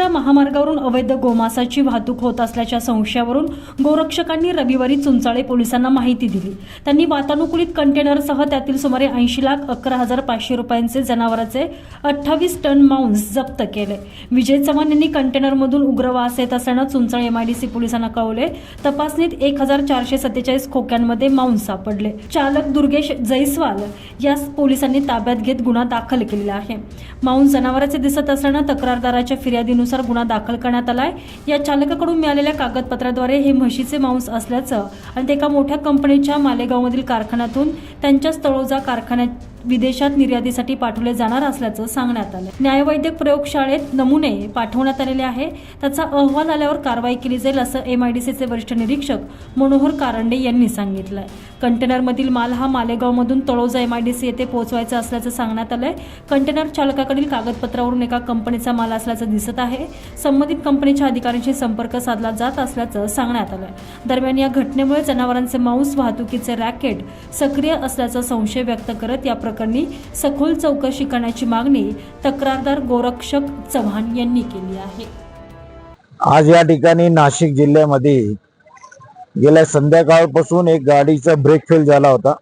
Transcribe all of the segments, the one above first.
मुंबई महामार्गावरून अवैध गोमासाची वाहतूक होत असल्याच्या संशयावरून गोरक्षकांनी रविवारी चुंचाळे पोलिसांना माहिती दिली. त्यांनी वातानुकूलित कंटेनरसह त्यातील सुमारे ऐंशी लाख अकरा हजार पाचशे रुपयांचे जनावरांचे अठ्ठावीस टन मांस जप्त केले. विजय चव्हाण यांनी कंटेनरमधून उग्र वास येत असताना चुंचाळे एमआयडीसी पोलिसांना कळवले. तपासणीत एक हजार चारशे सत्तेचाळीस खोक्यांमध्ये मांस सापडले. चालक दुर्गेश जैस्वाल यास पोलिसांनी ताब्यात घेत गुन्हा दाखल केलेला आहे. मांस जनावरांचे दिसत असताना तक्रारदाराच्या फिर्यादीनुसार गुन्हा दाखल करण्यात आलाय. या चालकाकडून मिळालेल्या कागदपत्राद्वारे हे म्हशीचे मांस असल्याचं आणि ते एका मोठ्या कंपनीच्या मालेगावमधील कारखान्यातून त्यांच्याच तळोजा कारखान्यात विदेशात निर्यातीसाठी पाठवले जाणार असल्याचं सांगण्यात आलं. न्यायवैद्यक प्रयोगशाळेत नमुने पाठवण्यात आलेले आहे. त्याचा अहवाल आल्यावर कारवाई केली जाईल असं एमआयडीसीचे वरिष्ठ निरीक्षक मनोहर कारंडे यांनी सांगितलं कंटेनरमधील माल हा मालेगावमधून तळोजा एमआयडीसी येथे पोहोचवायचा असल्याचं सांगण्यात आलंय. कंटेनर चालकाकडील कागदपत्रावरून एका कंपनीचा माल असल्याचं दिसत आहे. संबंधित कंपनीच्या अधिकाऱ्यांशी संपर्क साधला जात असल्याचं सांगण्यात आलंय. दरम्यान या घटनेमुळे जनावरांचे मांस वाहतुकीचे रॅकेट सक्रिय असल्याचा संशय व्यक्त करत या प्रकरणी सखोल चौकशी करण्याची मागणी तक्रारदार गोरक्षक चव्हाण यांनी केली आहे. आज या ठिकाणी नाशिक जिल्ह्यामध्ये गेल्या संध्याकाळपासून एक गाडीचा ब्रेक फेल झाला होता.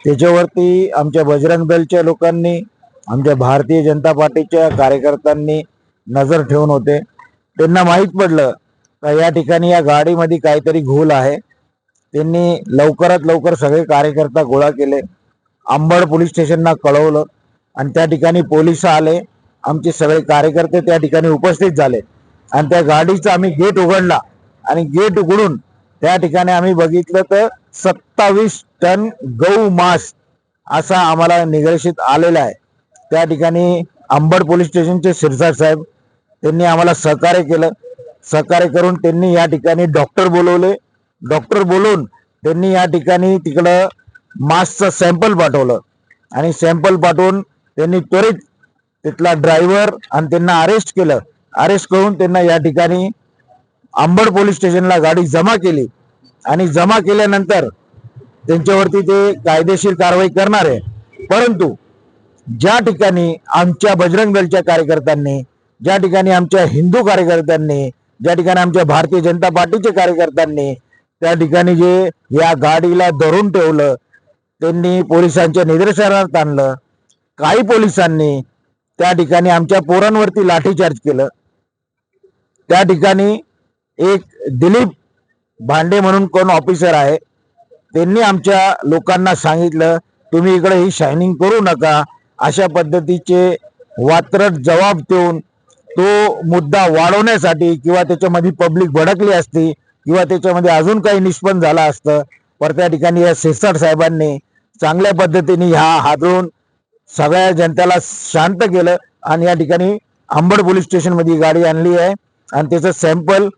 त्याच्यावरती आमच्या बजरंग दलच्या लोकांनी आमच्या भारतीय जनता पार्टीच्या कार्यकर्त्यांनी नजर ठेवून होते. त्यांना माहीत पडलं का या ठिकाणी या गाडीमध्ये काहीतरी घोल आहे. त्यांनी लवकरात लवकर सगळे कार्यकर्ता गोळा केले. अंबड पोलीस स्टेशनला कळवलं. आणि त्या ठिकाणी पोलीस आले. आमचे सगळे कार्यकर्ते त्या ठिकाणी उपस्थित झाले. आणि त्या गाडीचा आम्ही गेट उघडला. आणि गेट उघडून त्या ठिकाणी आम्ही बघितलं तर सत्तावीस टन गौ मास असा आम्हाला निदर्शित आलेला आहे. त्या ठिकाणी अंबड पोलीस स्टेशनचे सिरसाट साहेब त्यांनी आम्हाला सहकार्य केलं. सहकार्य करून त्यांनी या ठिकाणी डॉक्टर बोलवले. डॉक्टर बोलवून त्यांनी या ठिकाणी तिकडं मास्कचं सॅम्पल पाठवलं. आणि सॅम्पल पाठवून त्यांनी त्वरित तिथला ड्रायव्हर आणि त्यांना अरेस्ट केलं. अरेस्ट करून त्यांना या ठिकाणी आंबड पोलीस स्टेशनला गाडी जमा केली. आणि जमा केल्यानंतर त्यांच्यावरती ते कायदेशीर कारवाई करणार आहे. परंतु ज्या ठिकाणी आमच्या बजरंग दलच्या कार्यकर्त्यांनी ज्या ठिकाणी आमच्या हिंदू कार्यकर्त्यांनी ज्या ठिकाणी आमच्या भारतीय जनता पार्टीचे कार्यकर्त्यांनी त्या ठिकाणी जे या गाडीला धरून ठेवलं त्यांनी पोलिसांच्या निदर्शनात आणलं. काही पोलिसांनी त्या ठिकाणी आमच्या पोरांवरती लाठीचार्ज केलं. त्या ठिकाणी एक दिलीप भांडे म्हणून कोण ऑफिसर आहे त्यांनी आमच्या लोकांना सांगितलं तुम्ही इकडे ही शायनिंग करू नका. अशा पद्धतीचे वात्रट जबाब देऊन तो मुद्दा वाढवण्यासाठी किंवा त्याच्यामध्ये पब्लिक भडकली असती किंवा त्याच्यामध्ये अजून काही निष्पन्न झालं असतं पर त्या ठिकाणी या सिरसाट साहेबांनी चांगल्या पद्धतीने ह्या हादरून सगळ्या जनतेला शांत केलं आणि या ठिकाणी अंबड पोलीस स्टेशनमध्ये गाडी आणली आहे. आणि त्याचं सॅम्पल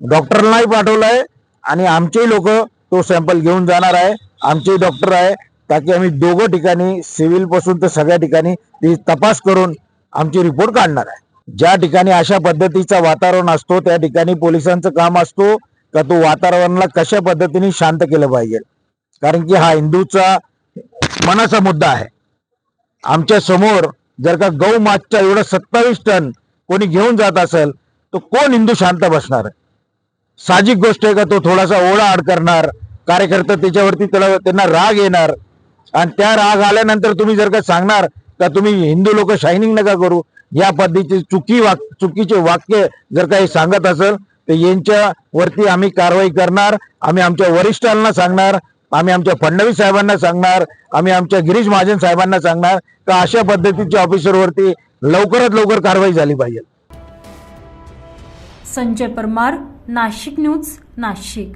डॉक्टरलाही पाठवलं आहे आणि आमचेही लोक तो सॅम्पल घेऊन जाणार आहे. आमचेही डॉक्टर आहे. ताकी आम्ही दोघं ठिकाणी सिव्हिलपासून तर सगळ्या ठिकाणी ती तपास करून आमची रिपोर्ट काढणार आहे. ज्या ठिकाणी अशा पद्धतीचा वातावरण असतो त्या ठिकाणी पोलिसांचं काम असतो का तो वातावरणाला कशा पद्धतीने शांत केलं पाहिजे? कारण की हा हिंदूचा मनाचा मुद्दा आहे. आमच्यासमोर जर का गौ मागच्या एवढं सत्तावीस टन कोणी घेऊन जात असेल तर कोण हिंदू शांत बसणार? साहजिक गोष्ट आहे का तो थोडासा ओढा आड करणार? कार्यकर्ता त्याच्यावरती त्याला त्यांना राग येणार? आणि त्या राग आल्यानंतर तुम्ही जर का सांगणार का तुम्ही हिंदू लोक शायनिंग नका करू? या पद्धतीचे चुकी वाक चुकीचे वाक्य जर काही सांगत असेल तर यांच्यावरती आम्ही कारवाई करणार आम्ही आमच्या वरिष्ठांना सांगणार आम्ही आमच्या फडणवीस साहेबांना सांगणार आम्ही आमच्या गिरीश महाजन साहेबांना सांगणार का अशा पद्धतीच्या ऑफिसरवरती लवकरात लवकर कारवाई झाली पाहिजे. संजय परमार नाशिक न्यूज नाशिक.